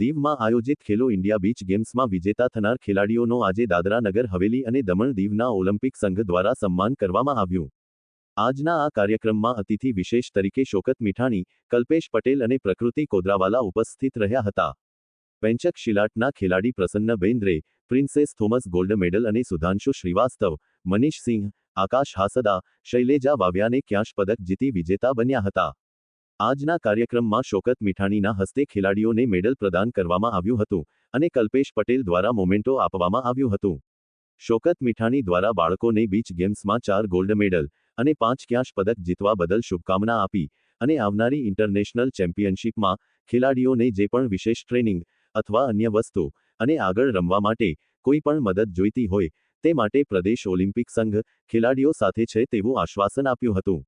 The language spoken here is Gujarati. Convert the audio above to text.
દીવમાં આયોજિત ખેલો ઇન્ડિયા બીચ ગેમ્સમાં વિજેતા થનાર ખેલાડીઓનો આજે દાદરા નગર હવેલી અને દમણ દીવના ઓલિમ્પિક સંઘ દ્વારા સન્માન કરવામાં આવ્યું. આજના આ કાર્યક્રમમાં અતિથિ વિશેષ તરીકે શોકત મીઠાણી, કલ્પેશ પટેલ અને પ્રકૃતિ કોદરાવાલા ઉપસ્થિત રહ્યા હતા. પેન્ચક શિલાટના ખેલાડી Prasanna Bendre, Princess Thomas gold medal અને સુધાંશુ શ્રીવાસ્તવ, મનીષ સિંહ, આકાશ હાસદા, શૈલેજા વાવ્યાને ક્યાંશ પદક જીતી વિજેતા બન્યા હતા. આજના કાર્યક્રમમાં શોકત મીઠાણીના હસ્તે ખેલાડીઓને મેડલ પ્રદાન કરવામાં આવ્યું હતું અને કલ્પેશ પટેલ દ્વારા મોમેન્ટો આપવામાં આવ્યું હતું. શોકત મીઠાણી દ્વારા બાળકોને બીચ ગેમ્સમાં ચાર ગોલ્ડ મેડલ અને પાંચ ક્યાંશ પદક જીતવા બદલ શુભકામના આપી અને આવનારી ઇન્ટરનેશનલ ચેમ્પિયનશિપમાં ખેલાડીઓને જે પણ વિશેષ ટ્રેનિંગ અથવા અન્ય વસ્તુ અને આગળ રમવા માટે કોઈ પણ મદદ જોઈતી હોય તે માટે પ્રદેશ ઓલિમ્પિક સંઘ ખેલાડીઓ સાથે છે તેવું આશ્વાસન આપ્યું હતું.